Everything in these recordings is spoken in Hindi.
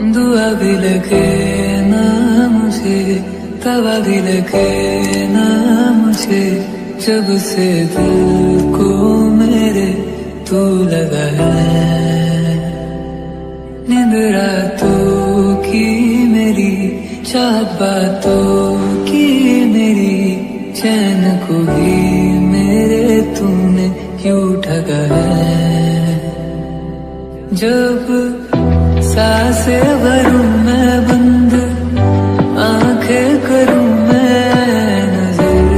दुआ भी लगे ना मुझे तवा भी लगे ना मुझे जब से दिल को मेरे तू लगा है। नींद रातों की मेरी, चाहत बातों की मेरी, चैन को भी मेरे तूने क्यों ठगा है? जब सांसे भरूं मैं बंद आँखें करूँ मैं नज़र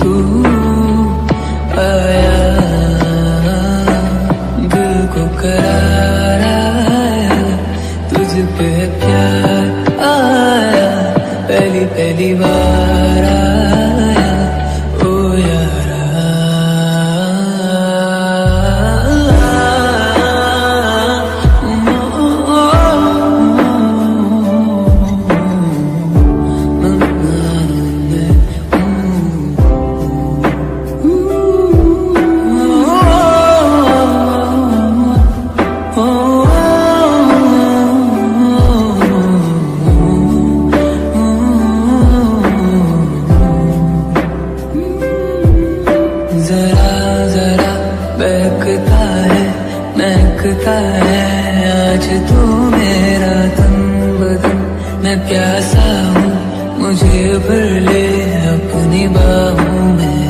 तू आया आया पहली पहली बार। जरा जरा बहकता है, महकता है। आज तू मेरा तन बदन मैं प्यासा हूँ, मुझे भर ले अपनी बाहों में।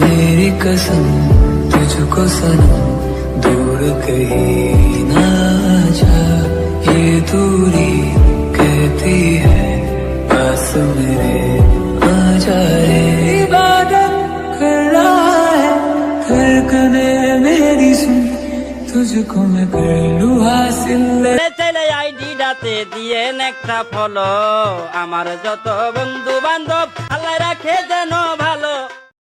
मेरी कसम, तुझको सनम, दूर कहीं ना जा, ये दूरी तुझको मैं कर लूँ हासिल ছেলে আইডিটাতে দিয়ে একটা ফলো আমার যত বন্ধু বান্ধব আল্লাহ রাখে যেন